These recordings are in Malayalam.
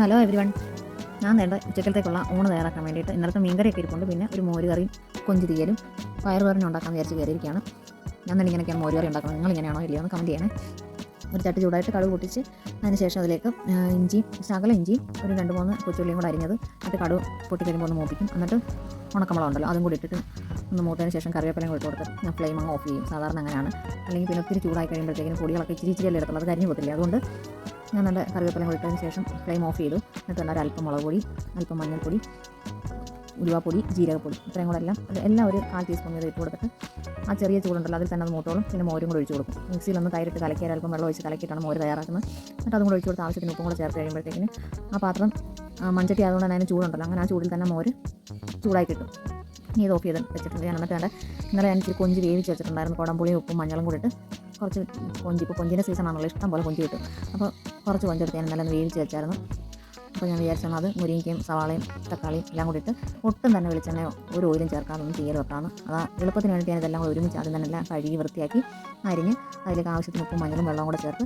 ഹലോ എവരി വൺ ഞാൻ നേരത്തെ ഉച്ചക്കലത്തേക്കുള്ള ഊണ് തയ്യാറാക്കാൻ വേണ്ടിയിട്ട് ഇന്നലത്തെ മീൻകറിയൊക്കെ ഇരിപ്പുണ്ട്. പിന്നെ ഒരു മോര് കറിയും കൊഞ്ച് തീയലും പയർ തോരനും ഉണ്ടാക്കാൻ വിചാരിച്ച് കയറിയിരിക്കുകയാണ്. ഞാൻ തന്നെ ഇങ്ങനെയൊക്കെയാണ് മോര് കറി ഉണ്ടാക്കുന്നത്. നിങ്ങൾ ഇങ്ങനെയാണോ ഇല്ലയോ എന്ന് കമന്റ് ചെയ്യണേ. ഒരു ചട്ടി ചൂടായിട്ട് കടുക് പൊട്ടിച്ച് അതിന് ശേഷം അതിലേക്ക് ഇഞ്ചി ശകല ഇഞ്ചിയും ഒരു രണ്ട് മൂന്ന് കൊച്ചുള്ളിയും കൂടെ അരിഞ്ഞത്. എന്നിട്ട് കടുക് പൊട്ടി കഴിയുമ്പോൾ ഒന്ന് മൂപ്പിക്കും. എന്നിട്ട് ഉണക്കമുളക് ഉണ്ടല്ലോ അതും കൂടി ഇട്ടിട്ട് ഒന്ന് മൂത്തതിന് ശേഷം കറിവേപ്പിലയും കൂടി കൊടുത്ത് ഞാൻ ഫ്ലെയിം അങ്ങ് ഓഫ് ചെയ്യും. സാധാരണ അങ്ങനെയാണ്. അല്ലെങ്കിൽ പിന്നെ ഒത്തിരി ചൂടായി കഴിയുമ്പോഴത്തേക്കും പൊടികളൊക്കെ ഇച്ചിരി ഇച്ചിരി അല്ലേ എടുത്തുള്ളത് അത് കരിഞ്ഞു അതുകൊണ്ട് ഞാൻ നല്ല കറിവേപ്പിലയും കൊടുത്തതിന് ശേഷം ഫ്ലെയിം ഓഫ് ചെയ്തു. എന്നിട്ട് നല്ല അല്പം മുളക് പൊടി അല്പം മഞ്ഞൾപ്പൊടി ഉലുവാപ്പൊടി ജീരകപ്പൊടി ഇത്രയും കൂടെ എല്ലാം എല്ലാം ഒരു കാൽ ടീസ്പൂൺ വീതം ഇട്ട് കൊടുത്തിട്ട് ആ ചെറിയ ചൂടുണ്ടല്ലോ അതിൽ തന്നെ അത് മൂട്ടോളും പിന്നെ മോരും കൂടെ ഒഴിച്ച് കൊടുക്കും. മിക്സിയിലൊന്ന് തൈരിട്ട് കലക്കിയാൽ അല്പം വെള്ളം ഒഴിച്ച് കലക്കിയിട്ടാണ് മോര് തയ്യാറാക്കുന്നത്. എന്നിട്ട് അതും കൂടെ ഒഴിച്ച് കൊടുത്ത് ആവശ്യത്തിന് ഉപ്പും കൂടെ ചേർത്ത് കഴിയുമ്പോഴത്തേക്കിന് ആ പാത്രം മൺചട്ടി ആയതുകൊണ്ട് തന്നെ അതിന് ചൂടുണ്ടല്ലോ. അങ്ങനെ ആ ചൂടിൽ തന്നെ മോര് ചൂടായി കിട്ടും. നീ ഇത് ഓഫ് ചെയ്ത് വെച്ചിട്ടുണ്ട്. ഞാൻ എന്നിട്ട് വേണ്ട ഇന്നലെ ഞാൻ ഇച്ചിരി കൊഞ്ച് വേവിച്ച് വെച്ചിട്ടുണ്ടായിരുന്നു. കുടംപുളിയും ഉപ്പും മഞ്ഞളും കൂടി ഇട്ട് കുറച്ച് കൊഞ്ച്. ഇപ്പോൾ കൊഞ്ചിന്റെ സീസൺ ആണല്ലോ. ഇഷ്ടം പോലെ കൊഞ്ച് കിട്ടും. അപ്പോൾ കുറച്ച് കൊഞ്ചെടുത്ത് ഞാൻ ഇന്നലെ ഒന്ന് വേവിച്ച് വെച്ചായിരുന്നു. അപ്പോൾ ഞാൻ വിചാരിച്ചാൽ അത് മുരിങ്ങയും സവാളയും തക്കാളിയും എല്ലാം കൂടിയിട്ട് ഒട്ടും തന്നെ വെളിച്ചെണ്ണയോ ഒരു ഓയിലും ചേർക്കാതൊന്നും തീയൽ വെക്കാമെന്ന് അതാ എളുപ്പത്തിന് വേണ്ടി ഞാൻ ഇതെല്ലാം കൂടെ ഒരുമിച്ച് ആദ്യം തന്നെ എല്ലാം കഴുകി വൃത്തിയാക്കി അരിഞ്ഞ് അതിലേക്ക് ആവശ്യത്തിന് ഉപ്പും മഞ്ഞളും വെള്ളവും കൂടെ ചേർത്ത്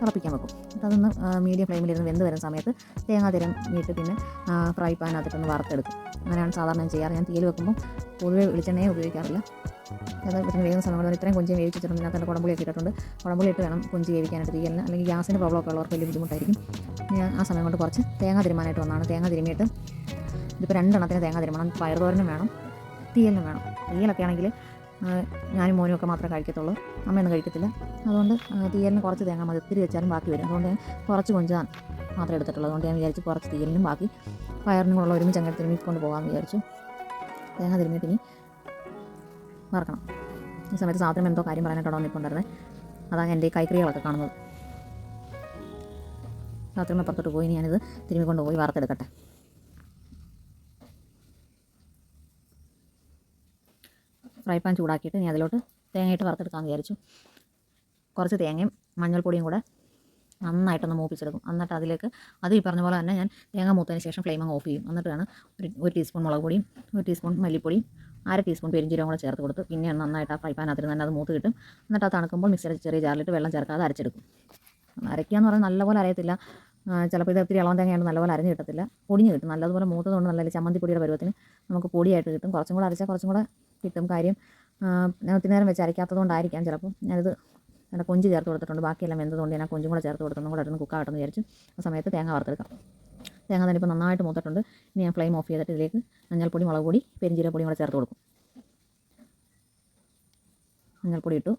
തിളപ്പിക്കാൻ വെക്കും. അതൊന്ന് മീഡിയം ഫ്ലെയിമിലിരുന്ന് വെന്ത് വരുന്ന സമയത്ത് തേങ്ങാ തരം ഇട്ട് പിന്നെ ഫ്രൈ പാനകത്തിട്ടൊന്ന് വറുത്തെടുക്കും. അങ്ങനെയാണ് സാധാരണ ഞാൻ ചെയ്യാറ്. ഞാൻ തീയൽ വെക്കുമ്പോൾ പൊതുവെ വെളിച്ചെണ്ണയെ ഉപയോഗിക്കാറില്ല. അത് പിന്നെ വേഗം കൊണ്ട് ഇത്രയും കൊഞ്ച് വേവിച്ചിട്ടുണ്ട് ഇതിനകത്ത് കുടമ്പുളിയൊക്കെ ഇട്ടിട്ടുണ്ട്. കുടമ്പുളി ഇട്ട് വേണം കൊഞ്ച് വേവിക്കാനായിട്ട് തീയലിന് അല്ലെങ്കിൽ ഗ്യാസിന്റെ പ്രോബ്ലം ഒക്കെ ഉള്ളവർക്ക് വലിയ ബുദ്ധിമുട്ടായിരിക്കും. ഞാൻ ആ സമയം കൊണ്ട് കുറച്ച് തേങ്ങ തിരുമാനായിട്ട് വന്നതാണ്. തേങ്ങ തിരുമിയിട്ട് ഇതിപ്പോൾ രണ്ടെണ്ണത്തിന് തേങ്ങ തിരുമണം. പയറുതോരനും വേണം. തീയലിനും വേണം. തീയലൊക്കെ ആണെങ്കിൽ ഞാനും മോനും ഒക്കെ മാത്രമേ കഴിക്കത്തുള്ളൂ. അമ്മയൊന്നും കഴിക്കത്തില്ല. അതുകൊണ്ട് തീയലിന് കുറച്ച് തേങ്ങ മതി. ഒത്തിരി വെച്ചാലും ബാക്കി വരും. അതുകൊണ്ട് ഞാൻ കുറച്ച് കൊഞ്ചാൻ മാത്രമേ എടുത്തിട്ടുള്ളൂ. അതുകൊണ്ട് ഞാൻ വിചാരിച്ചു കുറച്ച് തീയലിനും ബാക്കി പയറിനും കൂടെ ഒരുമിച്ച് അങ്ങനെ തിരുമിക്കൊണ്ട് പോകാമെന്ന് വിചാരിച്ചു. തേങ്ങ തിരുമിയിട്ട് ഇനി വറക്കണം ഈ സമയത്ത് സാധനം എന്തോ കാര്യം പറയാനായിട്ടോ വന്നിട്ടുണ്ടായിരുന്നേ. അതാണ് എന്റെ ഈ കൈക്രികളൊക്കെ കാണുന്നത്. സാധനം അപ്പുറത്തോട്ട് പോയി ഞാനിത് തിരുമ്മി കൊണ്ടുപോയി വറുത്തെടുക്കട്ടെ ഫ്രൈ പാൻ ചൂടാക്കിയിട്ട് ഞാൻ അതിലോട്ട് തേങ്ങയിട്ട് വറുത്തെടുക്കാമെന്ന് വിചാരിച്ചു. കുറച്ച് തേങ്ങയും മഞ്ഞൾപ്പൊടിയും കൂടെ നന്നായിട്ടൊന്ന് മൂപ്പിച്ചെടുക്കും. എന്നിട്ട് അതിലേക്ക് അത് ഈ പറഞ്ഞ പോലെ തന്നെ ഞാൻ തേങ്ങ മൂത്തതിന് ശേഷം ഫ്ലെയിം അങ്ങ് ഓഫ് ചെയ്യും. എന്നിട്ട് വേണം ഒരു ഒരു ടീസ്പൂൺ മുളക് പൊടിയും ഒരു ടീസ്പൂൺ മല്ലിപ്പൊടിയും അര ടീസ്പൂൺ പെരിഞ്ചീരകം കൂടെ ചേർത്ത് കൊടുത്ത് പിന്നെ നന്നായിട്ട് ആ ഫ്രൈ പാനകത്തിൽ തന്നെ അത് മൂത്ത് കിട്ടും. എന്നിട്ട് അത് തണുക്കുമ്പോൾ മിക്സിയുടെ ചെറിയ ജാറിലിട്ട് വെള്ളം ചേർക്കാതെ അരച്ചെടുക്കും. അരയ്ക്കുക എന്ന് പറഞ്ഞാൽ നല്ലപോലെ അറിയത്തില്ല ചിലപ്പോൾ ഇത് ഒത്തിരി ഇളം തേങ്ങയാണ് നല്ലപോലെ അരഞ്ഞ് കിട്ടത്തില്ല. പൊടിഞ്ഞ് കിട്ടും. നല്ലതുപോലെ മൂത്തതുകൊണ്ട് നല്ല ചമ്മന്തി പൊടിയുടെ പരുവത്തിന് നമുക്ക് പൊടിയായിട്ട് കിട്ടും. കുറച്ചും കൂടെ അരച്ചാൽ കുറച്ചും കൂടെ കിട്ടും കാര്യം. ഞാൻ ഒത്തിരി നേരം വെച്ച് അരയ്ക്കാത്തത് കൊണ്ടായിരിക്കാം ചിലപ്പോൾ. ഞാനിത് എന്റെ കൊഞ്ച് ചേർത്ത് കൊടുത്തിട്ടുണ്ട്. ബാക്കിയെല്ലാം വെന്തതുകൊണ്ട് ഞാൻ കൊഞ്ചും കൂടെ ചേർത്ത് കൊടുത്തൊന്നും കൂടെ ഇടുന്ന കുക്കാകട്ടെന്ന് വിചാരിച്ചു. ആ സമയത്ത് തേങ്ങ വറുത്തെടുക്കാം. തേങ്ങ തന്നെ ഇപ്പോൾ നന്നായിട്ട് മൂത്തിട്ടുണ്ട്. ഇനി ഞാൻ ഫ്ലെയിം ഓഫ് ചെയ്തിട്ട് ഇതിലേക്ക് മഞ്ഞൾപ്പൊടി മുളക് പൊടി പെരിഞ്ചീരപ്പൊടിയും കൂടെ ചേർത്ത് കൊടുക്കും. മഞ്ഞൾപ്പൊടി ഇട്ടു.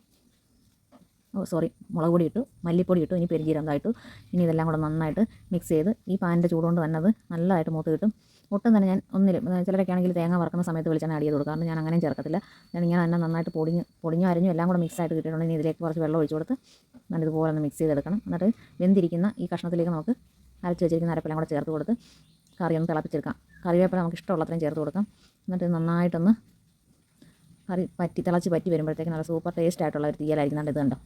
ഓ സോറി മുളക് പൊടി ഇട്ടു. മല്ലിപ്പൊടി ഇട്ടു. ഇനി പെരിഞ്ചീരം ഇട്ടു. ഇനി ഇതെല്ലാം കൂടെ നന്നായിട്ട് മിക്സ് ചെയ്ത് ഈ പാനിന്റെ ചൂടുകൊണ്ട് തന്നെ അത് നല്ലതായിട്ട് മൂത്ത് കിട്ടും. ഒട്ടും തന്നെ ഞാൻ ഒന്നിലും ചിലരൊക്കെ ആണെങ്കിൽ തേങ്ങ വറക്കുന്ന സമയത്ത് വിളിച്ചാൽ ആഡ് ചെയ്ത് കൊടുക്കാറുണ്ട് ഞാൻ അങ്ങനെയും ചേർക്കത്തില്ല. ഞാൻ ഇങ്ങനെ തന്നെ നന്നായിട്ട് പൊടിഞ്ഞ് പൊടിഞ്ഞു അരിഞ്ഞു എല്ലാം കൂടെ മിക്സ് ആയിട്ട് കിട്ടിയിട്ടുണ്ട്. ഇനി ഇതിലേക്ക് കുറച്ച് വെള്ളം ഒഴിച്ച് കൊടുത്ത് ഞാൻ ഇതുപോലെ ഒന്ന് മിക്സ് ചെയ്തെടുക്കണം. എന്നിട്ട് വെന്തിരിക്കുന്ന ഈ കഷ്ണത്തിലേക്ക് നമുക്ക് അരച്ച് വെച്ചിരിക്കുന്ന അരപ്പെല്ലാം കൂടെ ചേർത്ത് കൊടുത്ത് കറി ഒന്ന് തിളപ്പിച്ചെടുക്കാം. കറിവേപ്പില നമുക്ക് ഇഷ്ടമുള്ളത്രയും ചേർത്ത് കൊടുക്കാം. എന്നിട്ട് നന്നായിട്ടൊന്ന് കറി പറ്റി തിളച്ച് പറ്റി വരുമ്പോഴത്തേക്ക് നല്ല സൂപ്പർ ടേസ്റ്റ് ആയിട്ടുള്ള ഒരു തീയലായിരിക്കും. ഇത് കണ്ടോ?